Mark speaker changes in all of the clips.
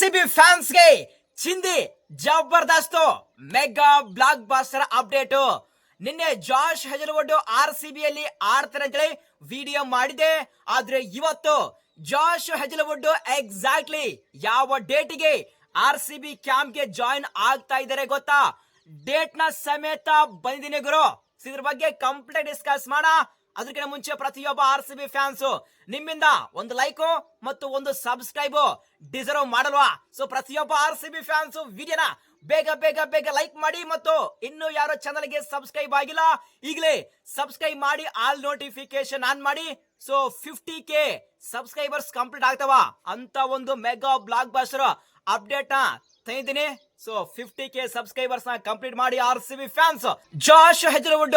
Speaker 1: Fans ಫ್ಯಾನ್ಸ್ಗೆ ಚಿಂದಿ, ಜಬರ್ದಸ್ತ್, ಮೆಗಾ ಬ್ಲಾಕ್ ಬಾಸ್ಟರ್ ಅಪ್ಡೇಟ್. ನಿನ್ನೆ Josh Hazlewood R C B ಅಲ್ಲಿ ಆಡ್ತಾರೆ ಅಂತೇಳಿ ವಿಡಿಯೋ ಮಾಡಿದೆ. ಆದ್ರೆ ಇವತ್ತು ಜಾಶ್ ಹೆಜಲ್ವುಡ್ ಎಕ್ಸಾಕ್ಟ್ಲಿ ಯಾವ ಡೇಟಿಗೆ ಆರ್ ಸಿ ಬಿ ಕ್ಯಾಂಪ್ಗೆ ಜಾಯಿನ್ ಆಗ್ತಾ ಇದಾರೆ ಗೊತ್ತಾ? ಡೇಟ್ನ ಸಮೇತ ಬಂದಿದ್ದೀನಿ ಗುರು. ಇದ್ರ ಬಗ್ಗೆ ಕಂಪ್ಲೀಟ್ ಡಿಸ್ಕಸ್ ಮಾಡೋಣ. ಅದಕ್ಕಿಂತ ಮುಂಚೆ ಪ್ರತಿಯೊಬ್ಬ ಆರ್ ಸಿ ಬಿ ಫ್ಯಾನ್ಸ್ ನಿಮ್ಮಿಂದ ಒಂದು ಲೈಕು ಮತ್ತು ಒಂದು ಸಬ್ಸ್ಕ್ರೈಬ್ ಡಿಸರ್ವ್ ಮಾಡಲ್ವಾ? ಸೊ ಪ್ರತಿಯೊಬ್ಬ ಆರ್ ಸಿ ಬಿ ಫ್ಯಾನ್ಸ್ ವಿಡಿಯೋನ ಬೇಗ ಬೇಗ ಬೇಗ ಲೈಕ್ ಮಾಡಿ ಮತ್ತು ಇನ್ನು ಯಾರು ಚಾನಲ್ಗೆ ಸಬ್ಸ್ಕ್ರೈಬ್ ಆಗಿಲ್ಲ, ಈಗಲೇ ಸಬ್ಸ್ಕ್ರೈಬ್ ಮಾಡಿ, ಆಲ್ ನೋಟಿಫಿಕೇಶನ್ ಆನ್ ಮಾಡಿ. So fifty K subscribers complete ಆಗ್ತಾವ ಅಂತ ಒಂದು ಮೆಗಾ ಬ್ಲಾಕ್ ಬಾಸ್ಟರ್ ಅಪ್ಡೇಟ್ ತಂದಿದ್ದೀನಿ ಸೊ ಫಿಫ್ಟಿ ಕೆ ಸಬ್ಸ್ಕ್ರೈಬರ್ಸ್ನ ಕಂಪ್ಲೀಟ್ ಮಾಡಿ R C B fans Josh Hazlewood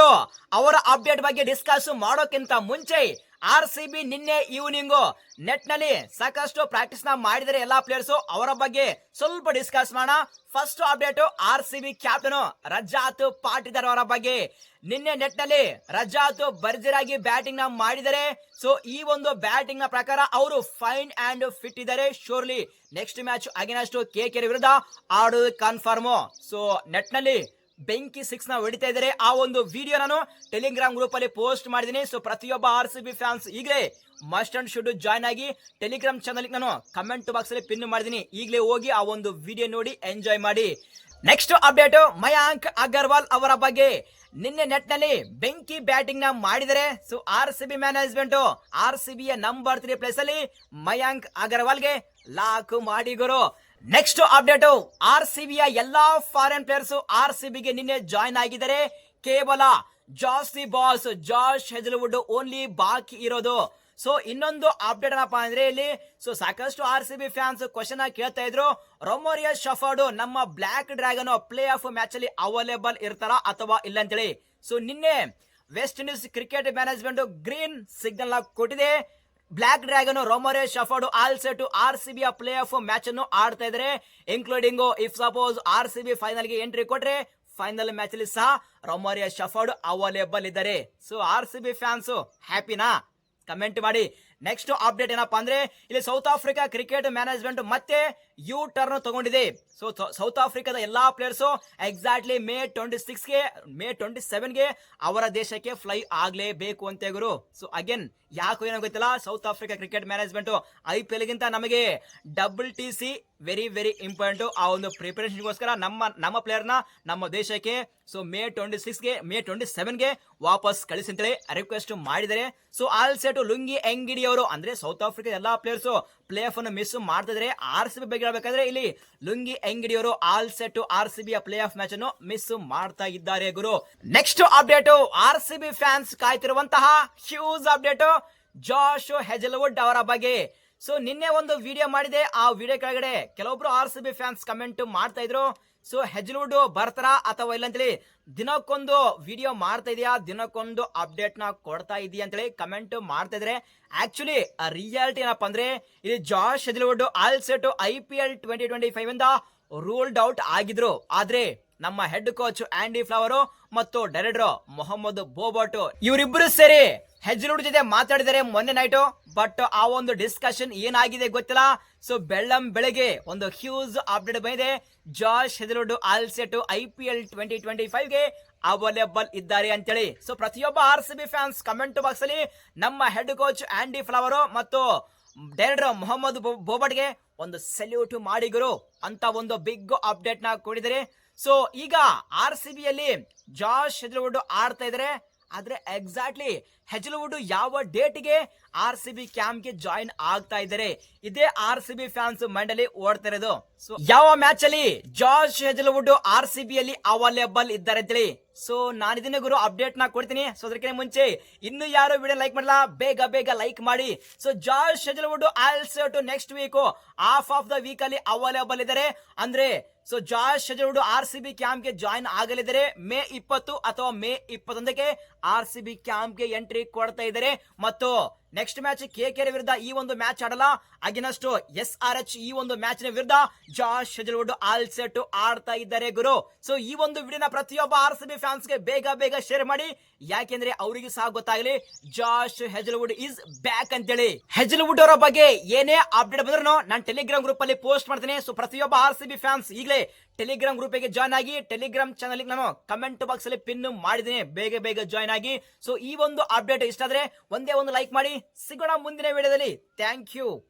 Speaker 1: ಅವರ ಅಪ್ಡೇಟ್ ಬಗ್ಗೆ ಡಿಸ್ಕಸ್ ಮಾಡೋಕ್ಕಿಂತ ಮುಂಚೆ ಆರ್ ಸಿ ಬಿ ನಿನ್ನೆ ಈವ್ನಿಂಗು ನೆಟ್ನಲ್ಲಿ ಸಾಕಷ್ಟು ಪ್ರಾಕ್ಟೀಸ್ನ ಮಾಡಿದರೆ ಎಲ್ಲಾ ಪ್ಲೇಯರ್ಸ್ ಅವರ ಬಗ್ಗೆ ಸ್ವಲ್ಪ ಡಿಸ್ಕಸ್ ಮಾಡೋಣ. First update R C B captain Rajat Patidar ಅವರ ಬಗ್ಗೆ. ನಿನ್ನೆ ನೆಟ್ನಲ್ಲಿ ರಜಾತ್ ಭರ್ಜರಾಗಿ ಬ್ಯಾಟಿಂಗ್ನ ಮಾಡಿದರೆ. ಸೊ, ಈ ಒಂದು ಬ್ಯಾಟಿಂಗ್ನ ಪ್ರಕಾರ ಅವರು ಫೈನ್ ಅಂಡ್ ಫಿಟ್ ಇದ್ದಾರೆ. Surely next match ಅಗೇನಷ್ಟು K K ವಿರುದ್ಧ ಆಡೋದು ಕನ್ಫರ್ಮ್. ಸೊ ನೆಟ್ನಲ್ಲಿ ಬೆಂಕಿ ಸಿಕ್ಸ್ನ ಹೊಡಿತಾ ಇದ್ದಾರೆ. ಆ ಒಂದು ವಿಡಿಯೋ ನಾನು ಟೆಲಿಗ್ರಾಮ್ ಗ್ರೂಪ್ ಅಲ್ಲಿ ಪೋಸ್ಟ್ ಮಾಡಿದ್ದೀನಿ. ಸೊ ಪ್ರತಿಯೊಬ್ಬ ಆರ್ ಸಿ ಬಿ ಫ್ಯಾನ್ಸ್ ಈಗಲೇ ಮಸ್ಟ್ ಅಂಡ್ ಶುಡ್ ಜಾಯ್ನ್ ಆಗಿ ಟೆಲಿಗ್ರಾಮ್ ಚಾನಲ್ ನಾನು ಕಮೆಂಟ್ ಬಾಕ್ಸ್ ಅಲ್ಲಿ ಪಿನ್ ಮಾಡಿದ್ದೀನಿ. ಈಗಲೇ ಹೋಗಿ ಆ ಒಂದು ವಿಡಿಯೋ ನೋಡಿ ಎಂಜಾಯ್ ಮಾಡಿ. ನೆಕ್ಸ್ಟ್ ಅಪ್ಡೇಟ್ ಮಯಾಂಕ್ ಅಗರ್ವಾಲ್ ಅವರ ಬಗ್ಗೆ. ನಿನ್ನೆ ನೆಟ್ನಲ್ಲಿ ಬೆಂಕಿ ಬ್ಯಾಟಿಂಗ್ನ ಮಾಡಿದರೆ so R C B management R C B number three place ಅಲ್ಲಿ ಮಯಾಂಕ್ ಅಗರ್ವಾಲ್ಗೆ ಲಾಕ್ ಮಾಡಿ ಗುರು ನೆಕ್ಸ್ಟ್ ಅಪ್ಡೇಟ್ ಆರ್ ಸಿ ಬಿಯ ಎಲ್ಲಾ ಫಾರಿನ್ ಪ್ಲೇಯರ್ಸ್ ಆರ್ ಸಿ ಬಿಗೆ ನಿನ್ನೆ ಜಾಯ್ನ್ ಆಗಿದ್ದಾರೆ. ಕೇವಲ ಜಾಸ್ತಿ ಬಾಸ್ ಜಾಶ್ ಹೆಜಲ್ವುಡ್ ಓನ್ಲಿ ಬಾಕಿ ಇರೋದು. ಸೊ ಇನ್ನೊಂದು ಅಪ್ಡೇಟ್ ಏನಪ್ಪಾ ಅಂದ್ರೆ ಇಲ್ಲಿ ಸೊ ಸಾಕಷ್ಟು R C B fans question ಕೇಳ್ತಾ ಇದ್ರು. ರೊಮೋರಿಯಸ್ ಶಫರ್ಡ್ ನಮ್ಮ black dragon play off match ಅಲ್ಲಿ ಅವೈಲೇಬಲ್ ಇರ್ತಾರ ಅಥವಾ ಇಲ್ಲ ಅಂತೇಳಿ ಸೊ ನಿನ್ನೆ West Indies cricket management green signal ಕೊಟ್ಟಿದೆ. Black dragon Romario Shepherd all set R C B play off match ಅನ್ನು ಆಡ್ತಾ ಇದ್ರೆ including if suppose R C B ಫೈನಲ್ಗೆ ಎಂಟ್ರಿ ಕೊಟ್ರೆ ಫೈನಲ್ ಮ್ಯಾಚ್ ಅಲ್ಲಿ ಸಹ ರೊಮೊರಿಯಾ ಶಫರ್ಡ್ ಅವೈಲೇಬಲ್ ಇದ್ದಾರೆ. So R C B fans ಹ್ಯಾಪಿನಾ comment ಮಾಡಿ. ನೆಕ್ಸ್ಟ್ ಅಪ್ಡೇಟ್ ಏನಪ್ಪಾ ಅಂದ್ರೆ ಇಲ್ಲಿ ಸೌತ್ ಆಫ್ರಿಕಾ ಕ್ರಿಕೆಟ್ ಮ್ಯಾನೇಜ್ಮೆಂಟ್ ಮತ್ತೆ ಯು ಟರ್ನ್ ತಗೊಂಡಿದೆ ಸೊ ಸೌತ್ ಆಫ್ರಿಕಾದ ಎಲ್ಲಾ ಪ್ಲೇಯರ್ಸು ಎಕ್ಸಾಕ್ಟ್ಲಿ ಮೇ ಟ್ವೆಂಟಿ ಸಿಕ್ಸ್ಗೆ ಮೇ ಟ್ವೆಂಟಿ ಸೆವೆನ್ಗೆ ಅವರ ದೇಶಕ್ಕೆ ಫ್ಲೈ ಆಗ್ಲೇಬೇಕು ಅಂತ ಗುರು. ಸೊ ಅಗೇನ್ ಯಾಕೋ ಏನೋ ಗೊತ್ತಿಲ್ಲ South Africa cricket management I P L ಗಿಂತ ನಮಗೆ double T C very very important ಆ ಒಂದು ಪ್ರಿಪರೇಷನ್ಗೋಸ್ಕರ ನಮ್ಮ ನಮ್ಮ ಪ್ಲೇಯರ್ನ ನಮ್ಮ ದೇಶಕ್ಕೆ ಸೊ ಮೇ ಟ್ವೆಂಟಿ ಸಿಕ್ಸ್ಗೆ ಮೇ ಟ್ವೆಂಟಿ ಸೆವೆನ್ಗೆ ವಾಪಸ್ ಕಳಿಸಿ ಅಂತೇಳಿ ರಿಕ್ವೆಸ್ಟ್ ಮಾಡಿದರೆ so all set Lungi Ngidi ಅವರು, ಅಂದ್ರೆ ಸೌತ್ ಆಫ್ರಿಕಾ ಎಲ್ಲಾ ಪ್ಲೇಯರ್ಸ್ ಪ್ಲೇ ಆಫ್ ಅನ್ನು ಮಿಸ್ ಮಾಡ್ತಿದ್ರೆ ಆರ್ ಸಿ ಬಿ ಬಗ್ಗೆ ಹೇಳಬೇಕಂದ್ರೆ ಇಲ್ಲಿ ಲುಂಗಿ ಎಂಗಿಡಿ ಅವರು all set R C B off match ಅನ್ನು ಮಿಸ್ ಮಾಡ್ತಾ ಇದ್ದಾರೆ ಗುರು. Next update R C B fans ಕಾಯ್ತಿರುವಂತಹ huge update Josh Hazlewood ಅವರ ಬಗ್ಗೆ. ಸೊ ನಿನ್ನೆ ಒಂದು ವಿಡಿಯೋ ಮಾಡಿದೆ. ಆ ವಿಡಿಯೋ ಕೆಳಗಡೆ ಕೆಲವೊಬ್ರು R C B fans comment ಮಾಡ್ತಾ ಇದ್ರು. ಸೊ ಹೆಜ್ಲುಡ್, ಬರ್ತಾರ ಅಥವಾ ಇಲ್ಲ ಅಂತೇಳಿ ದಿನಕ್ಕೊಂದು ವಿಡಿಯೋ ಮಾಡ್ತಾ ಇದೆಯಾ? ದಿನಕ್ಕೊಂದು ಅಪ್ಡೇಟ್ನ ಕೊಡ್ತಾ ಇದೆಯಾ ಅಂತೇಳಿ ಕಮೆಂಟ್ ಮಾಡ್ತಾ ಇದ್ರೆ. ಆಕ್ಚುಲಿ ರಿಯಾಲಿಟಿ ಏನಪ್ಪ ಅಂದ್ರೆ, ಇಲ್ಲಿ Josh Hazlewood all set I P L twenty twenty five ಇಂದ ರೂಲ್ಡ್ ಔಟ್ ಆಗಿದ್ರು. ಆದ್ರೆ, ನಮ್ಮ ಹೆಡ್ ಕೋಚ್ ಆಂಡಿ ಫ್ಲವರ್ ಮತ್ತು ಡೈರೆಕ್ಟರ್ ಮೊಹಮ್ಮದ್ ಬೋಬಾಟು ಇವರಿಬ್ಬರು ಸೇರಿ ಹೆಜ್ಲುಡ್ ಜೊತೆ ಮಾತಾಡಿದರೆ ಮೊನ್ನೆ ನೈಟು ಬಟ್ ಆ ಒಂದು ಡಿಸ್ಕಷನ್ ಏನಾಗಿದೆ ಗೊತ್ತಿಲ್ಲ. ಸೊ ಬೆಳ್ಳಂ ಬೆಳಗ್ಗೆ ಒಂದು ಹ್ಯೂಸ್ ಅಪ್ಡೇಟ್ ಬಂದಿದೆ. Josh Hazlewood all set I P L twenty twenty ಫೈವ್ಗೆ available ಇದ್ದಾರೆ ಅಂತೇಳಿ. ಸೊ ಪ್ರತಿಯೊಬ್ಬ R C B fans comment box ಅಲ್ಲಿ ನಮ್ಮ ಹೆಡ್ ಕೋಚ್ ಆಂಡಿ ಫ್ಲವರ್ ಮತ್ತು ಡೈರೆಕ್ಟರ್ ಮೊಹಮ್ಮದ್ ಬೋಬಟ್ಗೆ ಒಂದು ಸೆಲ್ಯೂಟ್ ಮಾಡಿ ಗುರು ಅಂತ ಒಂದು ಬಿಗ್ ಅಪ್ಡೇಟ್ನ ಕೊಡಿದರೆ ಸೊ ಈಗ ಆರ್ ಸಿ ಬಿ ಅಲ್ಲಿ ಜಾಶ್ ಹೆಜ್ಲುಡ್ ಆಡ್ತಾ ಇದ್ದಾರೆ. ಆದ್ರೆ ಎಕ್ಸಾಕ್ಟ್ಲಿ ಹೆಜ್ಲುವುಡ್ ಯಾವ ಡೇಟ್ಗೆ ಆರ್ ಸಿ ಬಿ ಕ್ಯಾಂಪ್ಗೆ ಜಾಯಿನ್ ಆಗ್ತಾ ಇದ್ದಾರೆ? ಇದೇ ಆರ್ ಸಿ ಬಿ ಫ್ಯಾನ್ಸ್ ಮಂಡಳಿ ಓಡ್ತಾ ಇರೋದು. ಸೊ ಯಾವ ಮ್ಯಾಚ್ ಅಲ್ಲಿ George Hazlewood R C B ಅಲ್ಲಿ ಅವೈಲೇಬಲ್ ಇದ್ದಾರೆ ಅಂತೇಳಿ? ಸೊ ನಾನು ಇದನ್ನ ಗುರು ಅಪ್ಡೇಟ್ನ ಕೊಡ್ತೀನಿ. ಸೊ ಅದಕ್ಕೆ ಮುಂಚೆ ಇನ್ನು ಯಾರು ವಿಡಿಯೋ ಲೈಕ್ ಮಾಡಲ್ಲ ಬೇಗ ಬೇಗ ಲೈಕ್ ಮಾಡಿ. So George Hazlewood also to next week half of the week ಅಲ್ಲಿ ಅವೈಲೇಬಲ್ ಇದ್ದಾರೆ. ಅಂದ್ರೆ so George Hazlewood R C B ಕ್ಯಾಂಪ್ಗೆ join ಆಗಲಿದ್ದಾರೆ. ಮೇ ಇಪ್ಪತ್ತು ಅಥವಾ ಮೇ ಇಪ್ಪತ್ತೊಂದಕ್ಕೆ ಆರ್ ಸಿ ಬಿ ಕ್ಯಾಂಪ್ಗೆ ಎಂಟ್ರಿ ಕೊಡ್ತಾ ಇದ್ದಾರೆ. ಮತ್ತು ನೆಕ್ಸ್ಟ್ ಮ್ಯಾಚ್ ಕೆ ಕೆ ವಿರುದ್ಧ ಈ ಒಂದು ಮ್ಯಾಚ್ ಆಡಲ್ಲ. ಅಗೇನಸ್ಟ್ ಎಸ್ ಆರ್ ಎಚ್ ಈ ಒಂದು ಮ್ಯಾಚ್ನ ವಿರುದ್ಧ ಜಾಶ್ ಹೆಜಲ್ವುಡ್ ಆಲ್ ಸೆಟ್ ಆಡ್ತಾ ಇದ್ದಾರೆ ಗುರು. ಸೊ ಈ ಒಂದು ವಿಡಿಯೋನ ಪ್ರತಿಯೊಬ್ಬ ಆರ್ ಸಿ ಬಿ ಫ್ಯಾನ್ಸ್ಗೆ ಬೇಗ ಬೇಗ ಶೇರ್ ಮಾಡಿ. ಯಾಕೆಂದ್ರೆ ಅವರಿಗೂ ಸಹ ಗೊತ್ತಾಗಲಿ ಜಾಶ್ ಹೆಜಲ್ವುಡ್ ಇಸ್ ಬ್ಯಾಕ್ ಅಂತೇಳಿ. ಹೆಜಲ್ವುಡ್ ಅವರ ಬಗ್ಗೆ ಏನೇ ಅಪ್ಡೇಟ್ ಬಂದ್ರು ನಾನು ಟೆಲಿಗ್ರಾಮ್ ಗ್ರೂಪ್ ಅಲ್ಲಿ ಪೋಸ್ಟ್ ಮಾಡ್ತೇನೆ. ಸೊ ಪ್ರತಿಯೊಬ್ಬ ಆರ್ ಸಿ ಬಿ ಫ್ಯಾನ್ಸ್ ಈಗಲೇ ಟೆಲಿಗ್ರಾಮ್ ಗ್ರೂಪ್ಗೆ ಜಾಯ್ನ್ ಆಗಿ ಟೆಲಿಗ್ರಾಮ್ ಚಾನಲ್ ನಾನು ಕಮೆಂಟ್ ಬಾಕ್ಸ್ ಅಲ್ಲಿ ಪಿನ್ ಮಾಡಿದ್ದೀನಿ. ಬೇಗ ಬೇಗ ಜಾಯ್ನ್ ಆಗಿ. ಸೊ ಈ ಒಂದು ಅಪ್ಡೇಟ್ ಇಷ್ಟ ಆದ್ರೆ ಒಂದೇ ಒಂದು ಲೈಕ್ ಮಾಡಿ. ಸಿಗೋಣ ಮುಂದಿನ ವಿಡಿಯೋದಲ್ಲಿ. Thank you